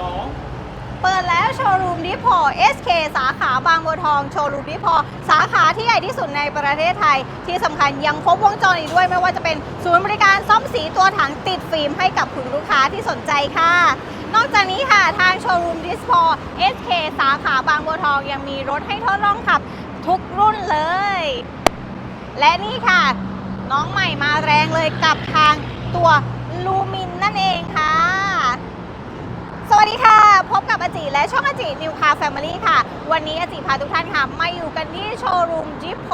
สองเปิดแล้วโชว์รูมดิพอ SK สาขาบางบัวทองโชว์รูมดิพอ สาขาที่ใหญ่ที่สุดในประเทศไทย ที่สำคัญยังครบวงจรอีกด้วย ไม่ว่าจะเป็นศูนย์บริการซ่อมสีตัวถังติดฟิล์มให้กับคุณลูกค้าที่สนใจค่ะ นอกจากนี้ค่ะทางโชว์รูมดิสพอ SK สาขาบางบัวทองยังมีรถให้ทดลองขับทุกรุ่นเลย และนี่ค่ะ น้องใหม่มาแรงเลยกับทางตัวลูมินนั่นเองค่ะ วัสดีค่ะ พบกับอาจิและช่องอาจินิวคาแฟมิลี่ค่ะ วันนี้อาจิพาทุกท่านค่ะมาอยู่กันที่โชว์รูมจิปโ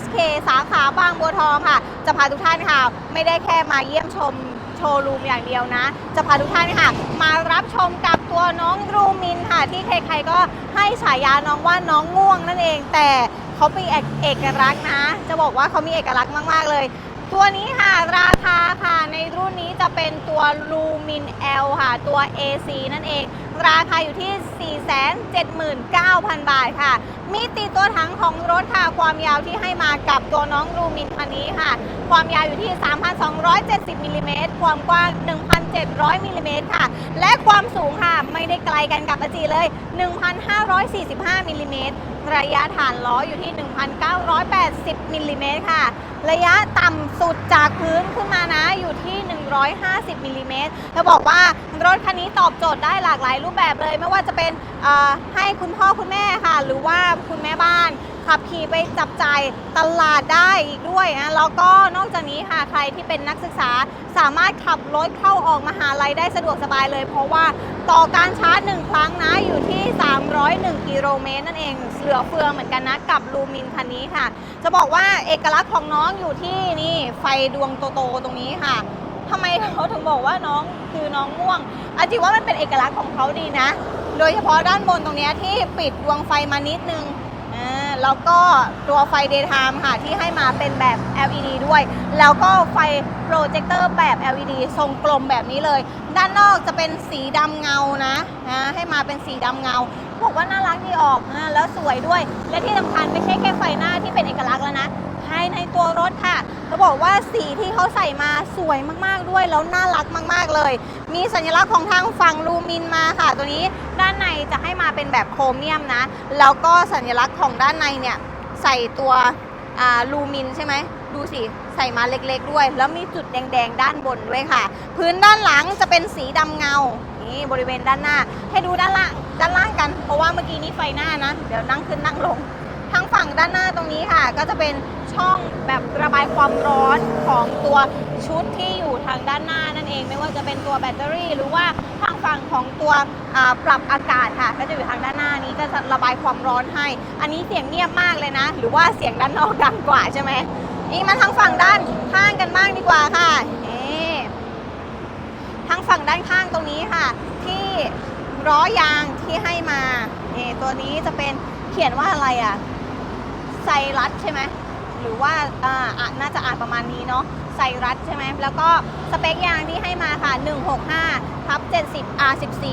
SK สาขาบางบัวทองค่ะ จะพาทุกท่านค่ะ ไม่ได้แค่มาเยี่ยมชมโชว์รูมอย่างเดียวนะ จะพาทุกท่านค่ะ มารับชมกับตัวน้องรูมินค่ะ ที่ใครๆก็ให้ฉายาน้องว่าน้องง่วงนั่นเอง แต่เขามีเอกเอกลักษณ์นะ จะบอกว่าเขามีเอกลักษณ์มากๆเลย ตัวนี้ค่ะราคาค่ะในรุ่นนี้จะเป็นตัวลูมิน L ค่ะ ตัว AC นั่นเอง ราคาอยู่ที่ 479,000 บาทค่ะ มีติดตัวถังของรถค่ะ ความยาวที่ให้มากับตัวน้องลูมินคันนี้ค่ะ ความยาวอยู่ที่ 3,270มิลลิเมตรความกว้าง 1,700มิลลิเมตรค่ะ และความสูงค่ะ ไม่ได้ไกลกันกับอาจีเลย 1,545มิลลิเมตรระยะฐานล้ออยู่ที่ 1,980 10มิลลิเมตรค่ะ ระยะต่ำสุดจากพื้นขึ้นมานะอยู่ที่ 150มิลลิเมตรเธอบอกว่ารถคันนี้ตอบโจทย์ได้หลากหลายรูปแบบเลย ไม่ว่าจะเป็นให้คุณพ่อคุณแม่ค่ะ หรือว่าคุณแม่บ้าน ขับขี่ไปจับจ่ายตลาดได้อีกด้วยนะแล้วก็นอกจากนี้ค่ะใครที่เป็นนักศึกษาสามารถขับรถเข้าออกมหาลัยได้สะดวกสบายเลย เพราะว่าต่อการชาร์จหนึ่งครั้งนะอยู่ที่ 301 กิโลเมตรนั่นเอง เหลือเฟือเหมือนกันนะกับลูมินคันนี้ค่ะ จะบอกว่าเอกลักษณ์ของน้องอยู่ที่นี่ไฟดวงโตๆตรงนี้ค่ะทำไมเขาถึงบอกว่าน้องคือน้องง่วงอาจิว่ามันเป็นเอกลักษณ์ของเขาดีนะ โดยเฉพาะด้านบนตรงนี้ที่ปิดดวงไฟมานิดนึง แล้วก็ตัวไฟ daytime ค่ะ ที่ให้มาเป็นแบบ LED ด้วย แล้วก็ไฟโปรเจคเตอร์แบบ LED ทรงกลมแบบนี้เลย ด้านนอกจะเป็นสีดำเงานะนะให้มาเป็นสีดำเงาบอกว่าน่ารักดีออกนะแล้วสวยด้วย และที่สำคัญไม่ใช่แค่ไฟหน้าที่เป็นเอกลักษณ์แล้วนะภายในตัวรถค่ะจะบอกว่าสีที่เขาใส่มาสวยมากๆด้วยแล้วน่ารักมาก ๆเลย มีสัญลักษณ์ของทางฝั่งลูมินมาค่ะ ตัวนี้ด้านในจะให้มาเป็นแบบโครเมียมนะ แล้วก็สัญลักษณ์ของด้านในเนี่ยใส่ตัวลูมินใช่ไหมดูสิใส่มาเล็กๆด้วย แล้วมีจุดแดงๆ ด้านบนด้วยค่ะ พื้นด้านหลังจะเป็นสีดำเงา นี่บริเวณด้านหน้า ให้ดูด้านล่างด้านล่างกัน เพราะว่าเมื่อกี้นี้ไฟหน้านะ เดี๋ยวนั่งขึ้นนั่งลง ทางฝั่งด้านหน้าตรงนี้ค่ะ ก็จะเป็น ช่องแบบระบายความร้อนของตัวชุดที่อยู่ทางด้านหน้านั่นเอง ไม่ว่าจะเป็นตัวแบตเตอรี่ หรือว่าทางฝั่งของตัวปรับอากาศค่ะก็จะอยู่ทางด้านหน้านี้ก็จะระบายความร้อนให้ อันนี้เสียงเงียบมากเลยนะ หรือว่าเสียงด้านนอกดังกว่าใช่ไหมนี่มาทางฝั่งด้านข้างกันบ้างดีกว่าค่ะนี่ทางฝั่งด้านข้างตรงนี้ค่ะ ที่ล้อยางที่ให้มานี่ตัวนี้จะเป็นเขียนว่าอะไรอะไซรัสใช่ไหม หรือว่าอ่าน่าจะอ่านประมาณนี้เนาะไซรัสใช่ไหมแล้วก็สเปคยางที่ให้มาค่ะ 165ทับ70 R14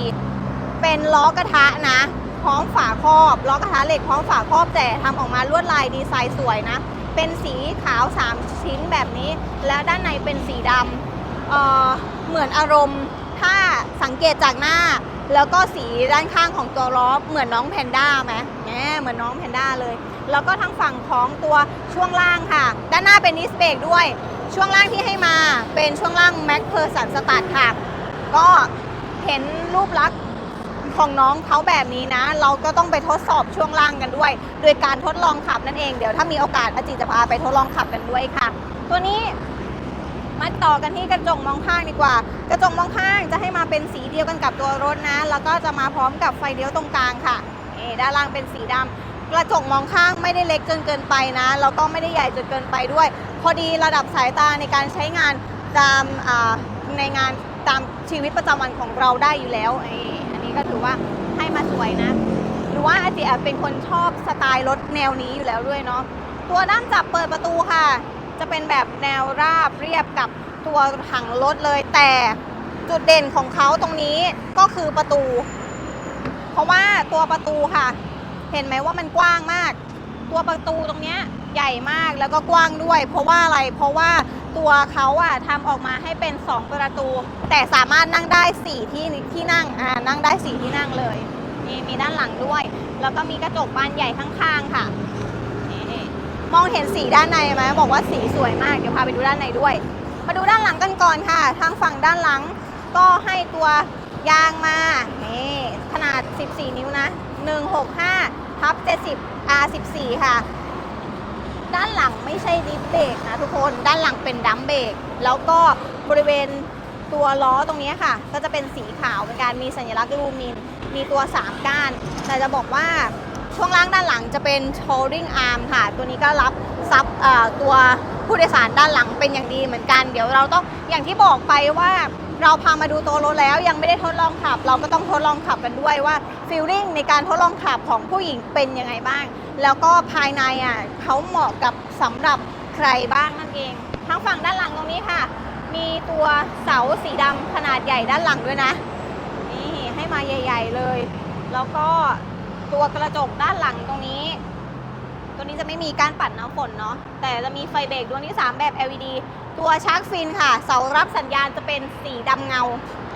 เป็นล้อกระทะนะพร้อมฝาครอบล้อกระทะเหล็กพร้อมฝาครอบแต่ทำออกมาลวดลายดีไซน์สวยนะ เป็นสีขาว 3 ชิ้นแบบนี้ แล้วด้านในเป็นสีดำเเหมือนอารมณ์ถ้าสังเกตจากหน้า แล้วก็สีด้านข้างของตัวล้อเหมือนน้องแพนด้าไหมแหมเหมือนน้องแพนด้าเลย แล้วก็ทางฝั่งของตัวช่วงล่างค่ะ ด้านหน้าเป็นดิสเบรกด้วย ช่วงล่างที่ให้มาเป็นช่วงล่างแม็กเพอร์สันสตาร์ทค่ะ ก็เห็นรูปลักษณ์ของน้องเขาแบบนี้นะ เราก็ต้องไปทดสอบช่วงล่างกันด้วย โดยการทดลองขับนั่นเอง เดี๋ยวถ้ามีโอกาสอาจิจะพาไปทดลองขับกันด้วยค่ะ ตัวนี้มาต่อกันที่กระจกมองข้างดีกว่า กระจกมองข้างจะให้มาเป็นสีเดียวกันกับตัวรถนะ แล้วก็จะมาพร้อมกับไฟเลี้ยวตรงกลางค่ะนี่ด้านล่างเป็นสีดำ กระจกมองข้างไม่ได้เล็กจนเกินไปนะแล้วก็ไม่ได้ใหญ่จนเกินไปด้วย พอดีระดับสายตาในการใช้งานตามในงานตามชีวิตประจำวันของเราได้อยู่แล้วเอ้ยอันนี้ก็ถือว่าให้มาสวยนะ หรือว่าอาจิเป็นคนชอบสไตล์รถแนวนี้อยู่แล้วด้วยเนาะตัวด้านจับเปิดประตูค่ะ จะเป็นแบบแนวราบเรียบกับตัวถังรถเลย แต่จุดเด่นของเขาตรงนี้ก็คือประตู เพราะว่าตัวประตูค่ะ เห็นไหมว่ามันกว้างมาก ตัวประตูตรงเนี้ยใหญ่มากแล้วก็กว้างด้วย เพราะว่าอะไรเพราะว่าตัวเขาอะทำออกมาให้เป็น 2 ประตู แต่สามารถนั่งได้ 4 ที่ที่นั่งอ่านั่งได้ 4 ที่นั่งเลยนี่มีด้านหลังด้วย แล้วก็มีกระจกบานใหญ่ข้างๆค่ะนี่มองเห็นสีด้านในไหมบอกว่าสีสวยมากเดี๋ยวพาไปดูด้านในด้วย มาดูด้านหลังกันก่อนค่ะ ทางฝั่งด้านหลังก็ให้ตัวยางมานี่ขนาด 14 นิ้วนะ 165ทับ70 R14 ค่ะ ด้านหลังไม่ใช่ดิฟเบรกนะทุกคน ด้านหลังเป็นดัมเบรก แล้วก็บริเวณตัวล้อตรงนี้ค่ะ ก็จะเป็นสีขาวเป็นการมีสัญลักษณ์ลูมิน มีตัว 3 ก้าน แต่จะบอกว่าช่วงล่างด้านหลังจะเป็น shoring arm ค่ะ ตัวนี้ก็รับซับตัวผู้โดยสารด้านหลังเป็นอย่างดีเหมือนกัน เดี๋ยวเราต้องอย่างที่บอกไปว่าเราพามาดูตัวรถแล้วยังไม่ได้ทดลองขับ เราก็ต้องทดลองขับกันด้วยว่า ฟีลลิ่งในการทดลองขับของผู้หญิงเป็นยังไงบ้าง แล้วก็ภายในอะเขาเหมาะกับสำหรับใครบ้างนั่นเองทางฝั่งด้านหลังตรงนี้ค่ะ มีตัวเสาสีดำขนาดใหญ่ด้านหลังด้วยนะ นี่ให้มาใหญ่ ๆเลย แล้วก็ตัวกระจกด้านหลังตรงนี้ ตัวนี้จะไม่มีการปัดน้ำฝนเนาะ แต่จะมีไฟเบรกดวงที่ 3 แบบ LED ตัวชาร์กฟินค่ะ เสารับสัญญาณจะเป็นสีดำเงา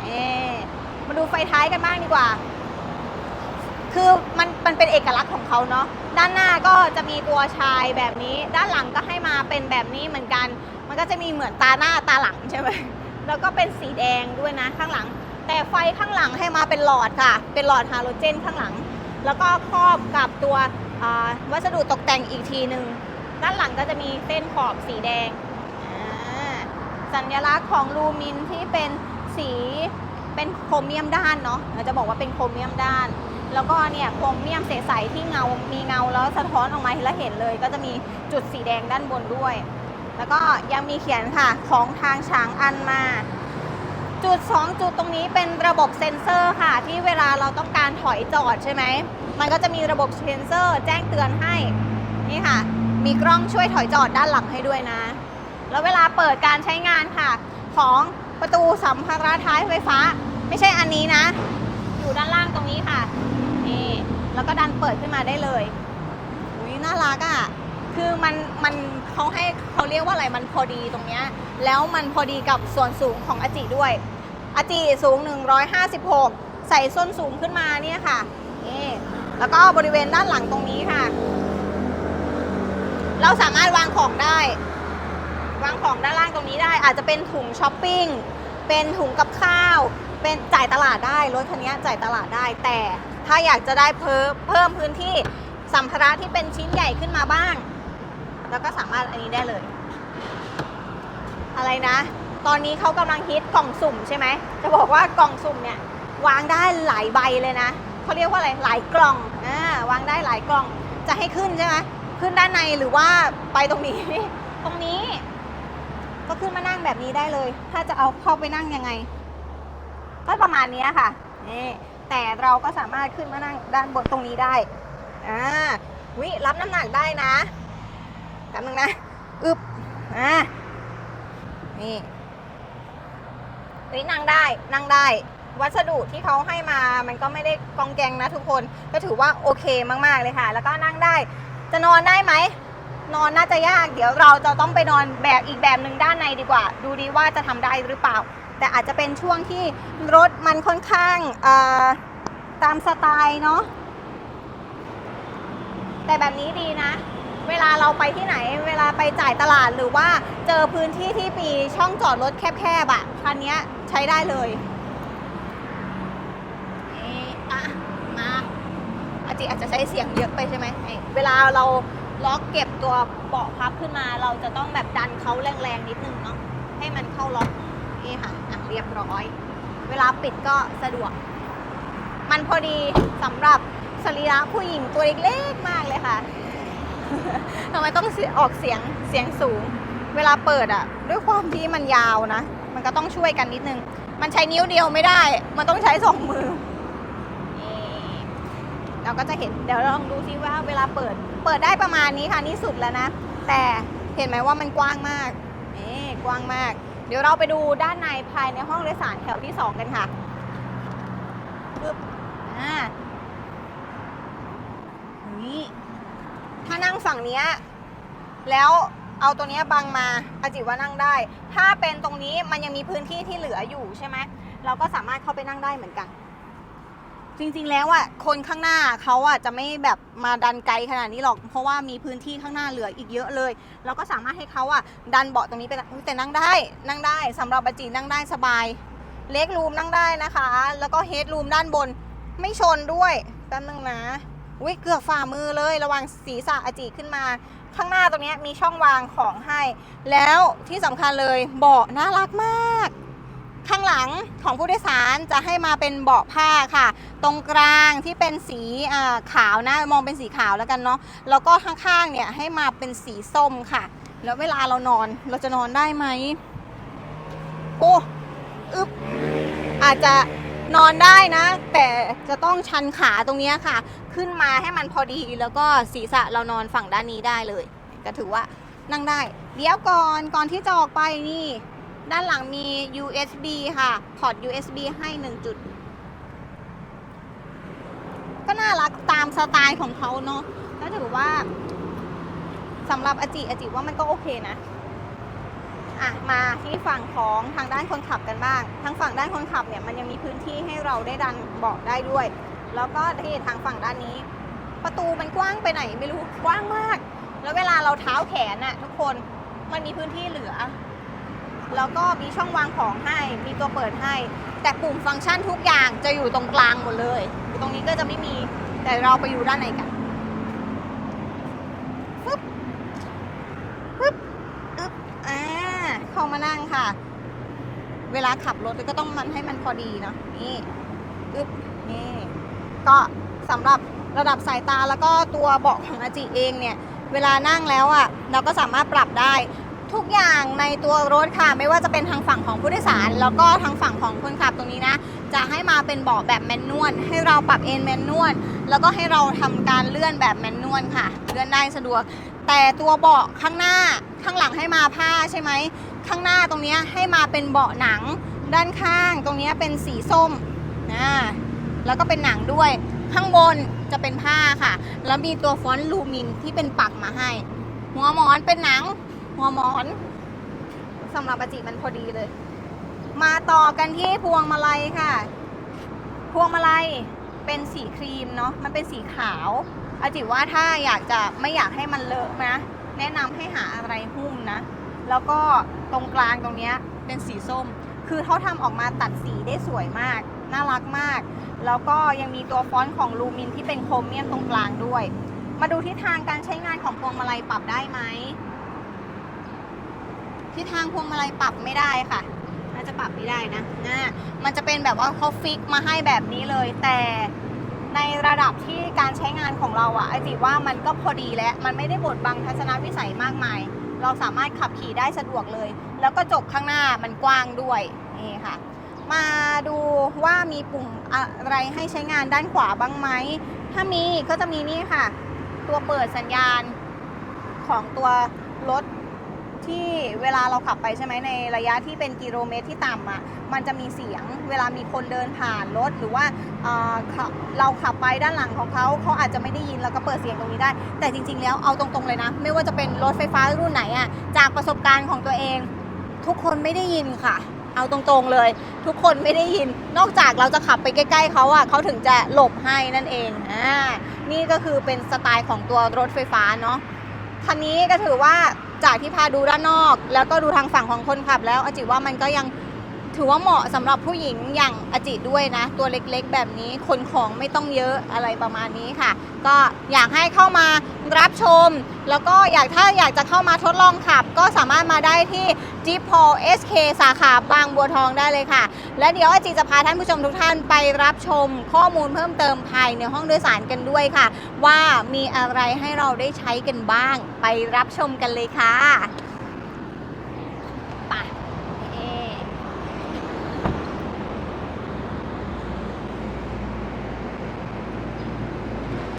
เอ๊มาดูไฟท้ายกันบ้างดีกว่า คือมันมันเป็นเอกลักษณ์ของเขาเนาะด้านหน้าก็จะมีตัวชายแบบนี้ ด้านหลังก็ให้มาเป็นแบบนี้เหมือนกัน มันก็จะมีเหมือนตาหน้าตาหลังใช่ไหมแล้วก็เป็นสีแดงด้วยนะข้างหลัง แต่ไฟข้างหลังให้มาเป็นหลอดค่ะ เป็นหลอดฮาโลเจนข้างหลัง แล้วก็ครอบกับตัววัสดุตกแต่งอีกทีหนึ่งด้านหลังก็จะมีเส้นขอบสีแดง สัญลักษณ์ของลูมินที่เป็นสีเป็นโครเมียมด้านเนาะเราจะบอกว่าเป็นโครเมียมด้าน แล้วก็เนี่ยโครเมียมใสๆที่เงา มีเงาแล้วสะท้อนออกมาแล้วเห็นเลย ก็จะมีจุดสีแดงด้านบนด้วย แล้วก็ยังมีเขียนค่ะของทางช้างอันมา จุด 2 จุดตรงนี้เป็นระบบเซ็นเซอร์ค่ะ ที่เวลาเราต้องการถอยจอดใช่ไหม มันก็จะมีระบบเซ็นเซอร์แจ้งเตือนให้ นี่ค่ะ มีกล้องช่วยถอยจอดด้านหลังให้ด้วยนะ แล้วเวลาเปิดการใช้งานค่ะ ของประตูสัมภาระท้ายไฟฟ้า ไม่ใช่อันนี้นะ อยู่ด้านล่างตรงนี้ค่ะ แล้วก็ดันเปิดขึ้นมาได้เลยอุ้ยน่ารักอะ่ะคือมันมันเขาให้เขาเรียกว่าอะไรมันพอดีตรงเนี้ยแล้วมันพอดีกับส่วนสูงของอาจิด้วยอาจิสูง 156 ใส่ส้นสูงขึ้นมาเนี่ยค่ะนี่แล้วก็บริเวณด้านหลังตรงนี้ค่ะ เราสามารถวางของได้ วางของด้านล่างตรงนี้ได้ อาจจะเป็นถุงช้อปปิ้งเป็นถุงกับข้าว เป็นจ่ายตลาดได้รถคันนี้จ่ายตลาดได้ แต่ถ้าอยากจะได้เพิ่มเพิ่มพื้นที่สัมภาระที่เป็นชิ้นใหญ่ขึ้นมาบ้าง แล้วก็สามารถอันนี้ได้เลย อะไรนะ ตอนนี้เขากำลังฮิตกล่องสุ่มใช่ไหมจะบอกว่ากล่องสุ่มเนี่ยวางได้หลายใบเลยนะเขาเรียกว่าอะไรหลายกล่องอ่าวางได้หลายกล่องจะให้ขึ้นใช่ไหมขึ้นด้านในหรือว่าไปตรงนี้ ตรงนี้ ก็ขึ้นมานั่งแบบนี้ได้เลย ถ้าจะเอาเข้าไปนั่งยังไง ก็ประมาณนี้ค่ะนี่แต่เราก็สามารถขึ้นมานั่งด้านบนตรงนี้ได้อ่าวิรับน้ำหนักได้นะแป๊บนึงนะอึบอ่านี่วินั่งได้นั่งได้ วัสดุที่เขาให้มามันก็ไม่ได้กองแกงนะทุกคนก็ถือว่าโอเคมากๆเลยค่ะ แล้วก็นั่งได้ จะนอนได้ไหมนอนน่าจะยาก เดี๋ยวเราจะต้องไปนอนแบบอีกแบบหนึ่งด้านในดีกว่า ดูดีว่าจะทำได้หรือเปล่า แต่อาจจะเป็นช่วงที่รถมันค่อนข้างตามสไตล์เนาะแต่แบบนี้ดีนะ เวลาเราไปที่ไหน เวลาไปจ่ายตลาดหรือว่าเจอพื้นที่ที่มีช่องจอดรถแคบๆอะ่ะคันนี้ใช้ได้เลยนี่อะมาอาจิอาจจะใช้เสียงเยอะไปใช่ไหมเอ้ยเวลาเราล็อกเก็บตัวเบาะพับขึ้นมา เราจะต้องแบบดันเขาแรงๆนิดนึงเนาะให้มันเข้าล็อก นี่ค่ะอะ เรียบร้อย เวลาปิดก็สะดวก มันพอดีสำหรับสรีระผู้หญิงตัวเล็กๆมากเลยค่ะทำไมต้องออกเสียงเสียงสูง เวลาเปิดอะด้วยความที่มันยาวนะ มันก็ต้องช่วยกันนิดนึง มันใช้นิ้วเดียวไม่ได้ มันต้องใช้สองมือเราก็จะเห็นเดี๋ยวลองดูซิว่าเวลาเปิด เปิดได้ประมาณนี้ค่ะนี่สุดแล้วนะ แต่เห็นไหมว่ามันกว้างมากนี่กว้างมาก เดี๋ยวเราไปดูด้านในภายในห้องโดยสารแถวที่สองกันค่ะปึ๊บอ่านี่ถ้านั่งฝั่งเนี้ยแล้วเอาตัวเนี้ยบังมาอาจิว่านั่งได้ ถ้าเป็นตรงนี้มันยังมีพื้นที่ที่เหลืออยู่ใช่ไหมเราก็สามารถเข้าไปนั่งได้เหมือนกัน จริงๆแล้วอะคนข้างหน้าเขาอะจะไม่แบบมาดันไกลขนาดนี้หรอก เพราะว่ามีพื้นที่ข้างหน้าเหลืออีกเยอะเลย เราก็สามารถให้เขาอะดันเบาะตรงนี้ไปอุ๊ยแต่นั่งได้นั่งได้สำหรับบัจีนั่งได้สบาย เล็กรูมนั่งได้นะคะ แล้วก็เฮดรูมด้านบนไม่ชนด้วยแป๊บนึงนะอุ้ยเกือบฝ่ามือเลยระวังศีรษะอาจีขึ้นมา ข้างหน้าตรงนี้มีช่องวางของให้ แล้วที่สำคัญเลยเบาะน่ารักมาก ข้างหลังของผู้โดยสารจะให้มาเป็นเบาะผ้าค่ะ ตรงกลางที่เป็นสีขาวนะมองเป็นสีขาวแล้วกันเนาะแล้วก็ข้างๆเนี่ยให้มาเป็นสีส้มค่ะ แล้วเวลาเรานอนเราจะนอนได้ไหมโอ้อึบอาจจะนอนได้นะ แต่จะต้องชันขาตรงนี้ค่ะ ขึ้นมาให้มันพอดีแล้วก็ศีรษะเรานอนฝั่งด้านนี้ได้เลย ก็ถือว่านั่งได้ เดี๋ยวก่อนก่อนที่จะออกไปนี่ ด้านหลังมี USB ค่ะ พอร์ต USB ให้1จุด ก็น่ารักตามสไตล์ของเขาเนาะแล้วถือว่าสำหรับอจิอาจิว่ามันก็โอเคนะ อะ มาที่ฝั่งของทางด้านคนขับกันบ้าง ทางฝั่งด้านคนขับเนี่ยมันยังมีพื้นที่ให้เราได้ดันเบาะได้ด้วย แล้วก็ที่ทางฝั่งด้านนี้ ประตูมันกว้างไปไหนไม่รู้กว้างมาก แล้วเวลาเราเท้าแขนน่ะทุกคนมันมีพื้นที่เหลือ แล้วก็มีช่องวางของให้ มีตัวเปิดให้ แต่ปุ่มฟังก์ชันทุกอย่างจะอยู่ตรงกลางหมดเลย ตรงนี้ก็จะไม่มี แต่เราไปอยู่ด้านในกันปึ๊บปึ๊บอึ๊บอ่าเข้ามานั่งค่ะ เวลาขับรถก็ต้องมันให้มันพอดีเนาะ นี่อึ๊บ นี่ ก็สำหรับระดับสายตาแล้วก็ตัวเบาะของอาจิเองเนี่ย เวลานั่งแล้วอะ เราก็สามารถปรับได้ ทุกอย่างในตัวรถค่ะ ไม่ว่าจะเป็นทางฝั่งของผู้โดยสาร แล้วก็ทางฝั่งของคนขับตรงนี้นะ จะให้มาเป็นเบาะแบบแมนนวลให้เราปรับเอนแมนนวลแล้วก็ให้เราทำการเลื่อนแบบแมนนวลค่ะ เลื่อนได้สะดวก แต่ตัวเบาะข้างหน้าข้างหลังให้มาผ้าใช่ไหมข้างหน้าตรงนี้ให้มาเป็นเบาะหนัง ด้านข้างตรงนี้เป็นสีส้มนะแล้วก็เป็นหนังด้วย ข้างบนจะเป็นผ้าค่ะ แล้วมีตัวฟอนต์ลูมินที่เป็นปักมาให้ หัวหมอนเป็นหนัง หัวหมอนสำหรับอาจิมันพอดีเลย มาต่อกันที่พวงมาลัยค่ะ พวงมาลัยเป็นสีครีมเนาะมันเป็นสีขาวอาจิว่าถ้าอยากจะไม่อยากให้มันเลอะนะ แนะนำให้หาอะไรหุ้มนะ แล้วก็ตรงกลางตรงเนี้ยเป็นสีส้ม คือเขาทำออกมาตัดสีได้สวยมาก น่ารักมาก แล้วก็ยังมีตัวฟอนต์ของลูมินที่เป็นโครเมียมตรงกลางด้วย มาดูทิศทางการใช้งานของพวงมาลัยปรับได้ไหม ทิศทางพวงมาลัยปรับไม่ได้ค่ะ น่าจะปรับไม่ได้นะนะ มันจะเป็นแบบว่าเขาฟิกมาให้แบบนี้เลย แต่ในระดับที่การใช้งานของเราอะไอจิว่ามันก็พอดีแล้ว มันไม่ได้บดบังทัศนวิสัยมากมาย เราสามารถขับขี่ได้สะดวกเลย แล้วก็จกข้างหน้ามันกว้างด้วยนี่ค่ะ มาดูว่ามีปุ่มอะไรให้ใช้งานด้านขวาบ้างไหม ถ้ามีก็จะมีนี่ค่ะ ตัวเปิดสัญญาณของตัวรถ ที่เวลาเราขับไปใช่ไหมในระยะที่เป็นกิโลเมตรที่ต่ำอะมันจะมีเสียงเวลามีคนเดินผ่านรถหรือว่าเอ่อเขาเราขับไปด้านหลังของเขาเขาอาจจะไม่ได้ยินแล้วก็เปิดเสียงตรงนี้ได้ แต่จริง ๆ แล้วเอาตรงๆเลยนะ ไม่ว่าจะเป็นรถไฟฟ้ารุ่นไหนอะจากประสบการณ์ของตัวเอง ทุกคนไม่ได้ยินค่ะ เอาตรงๆเลย ทุกคนไม่ได้ยิน นอกจากเราจะขับไปใกล้ ๆเขาอะเขาถึงจะหลบให้นั่นเองอ่านี่ก็คือเป็นสไตล์ของตัวรถไฟฟ้าเนาะคันนี้ก็ถือว่า จากที่พาดูด้านนอก แล้วก็ดูทางฝั่งของคนขับ แล้วอาจิว่ามันก็ยังถือว่าเหมาะสำหรับผู้หญิงอย่างอาจิด้วยนะ ตัวเล็กๆ แบบนี้ขนของไม่ต้องเยอะอะไรประมาณนี้ค่ะ ก็อยากให้เข้ามารับชม แล้วก็อยากถ้าอยากจะเข้ามาทดลองขับ ก็สามารถมาได้ที่ j e e p o SK สาขาบางบัวทองได้เลยค่ะ และเดี๋ยวอาจีจะพาท่านผู้ชมทุกท่านไปรับชมข้อมูลเพิ่มเติมภายในห้องโดยสารกันด้วยค่ะ ว่ามีอะไรให้เราได้ใช้กันบ้าง ไปรับชมกันเลยค่ะ